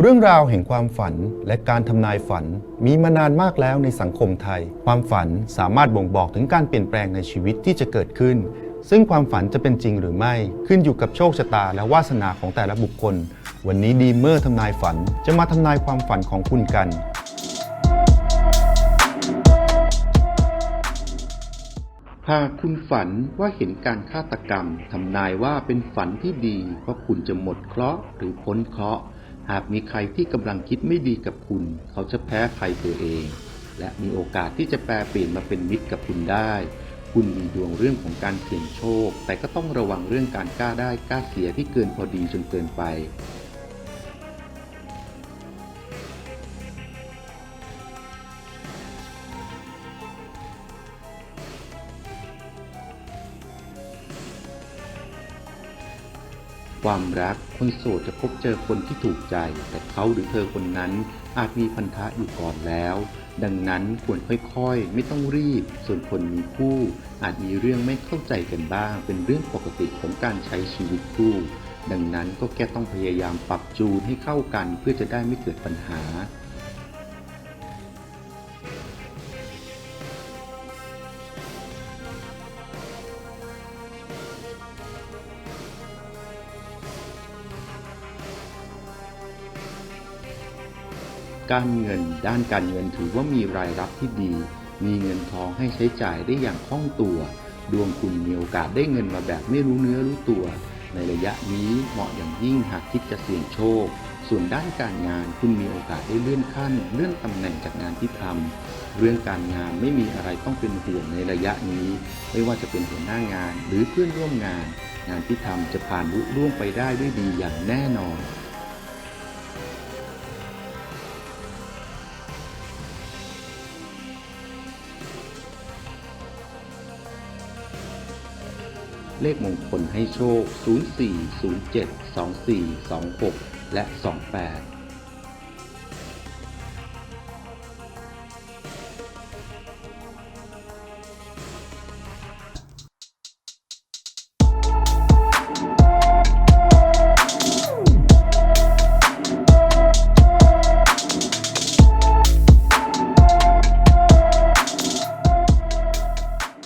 เรื่องราวแห่งความฝันและการทำนายฝันมีมานานมากแล้วในสังคมไทย ความฝันสามารถบ่งบอกถึงการเปลี่ยนแปลงในชีวิตที่จะเกิดขึ้น ซึ่งความฝันจะเป็นจริงหรือไม่ขึ้นอยู่กับโชคชะตาและวาสนาของแต่ละบุคคล วันนี้ดีเมอร์ทำนายฝันจะมาทำนายความฝันของคุณกัน หากคุณฝันว่าเห็นการฆาตกรรมทำนายว่าเป็นฝันที่ดีเพราะคุณจะหมดเคราะห์หรือพ้นเคราะห์ หากมีใครที่กำลังคิดไม่ดีกับคุณ เขาจะแพ้ภัยตัวเอง และมีโอกาสที่จะแปลเปลี่ยนมาเป็นมิตรกับคุณได้ คุณมีดวงเรื่องของการเสี่ยงโชค แต่ก็ต้องระวังเรื่องการกล้าได้กล้าเสียที่เกินพอดีจนเกินไป ความรัก คนโสดจะพบเจอคนที่ถูกใจ แต่เขาหรือเธอคนนั้นอาจมีพันธะอยู่ก่อนแล้ว ดังนั้นควรค่อยๆ ไม่ต้องรีบ ส่วนคนมีคู่ อาจมีเรื่องไม่เข้าใจกันบ้าง เป็นเรื่องปกติของการใช้ชีวิตคู่ ดังนั้นก็แค่ต้องพยายามปรับจูนให้เข้ากันเพื่อจะได้ไม่เกิดปัญหา การเงิน ด้านการเงินถือว่ามีรายรับที่ดี มีเงินทองให้ใช้จ่ายได้อย่างคล่องตัว ดวงคุณมีโอกาสได้เงินมาแบบไม่รู้เนื้อรู้ตัว ในระยะนี้เหมาะอย่างยิ่งหากคิดจะเสี่ยงโชค ส่วนด้านการงานคุณมีโอกาสได้เลื่อนขั้น เลื่อนตำแหน่งจากงานที่ทำเรื่องการงานไม่มีอะไรต้องเป็นห่วงในระยะนี้ ไม่ว่าจะเป็นหัวหน้างานหรือเพื่อนร่วมงาน งานที่ทำจะผ่านลุล่วงไปได้ด้วยดีอย่างแน่นอน เลขมงคลให้โชค 04 07 24 26 และ 28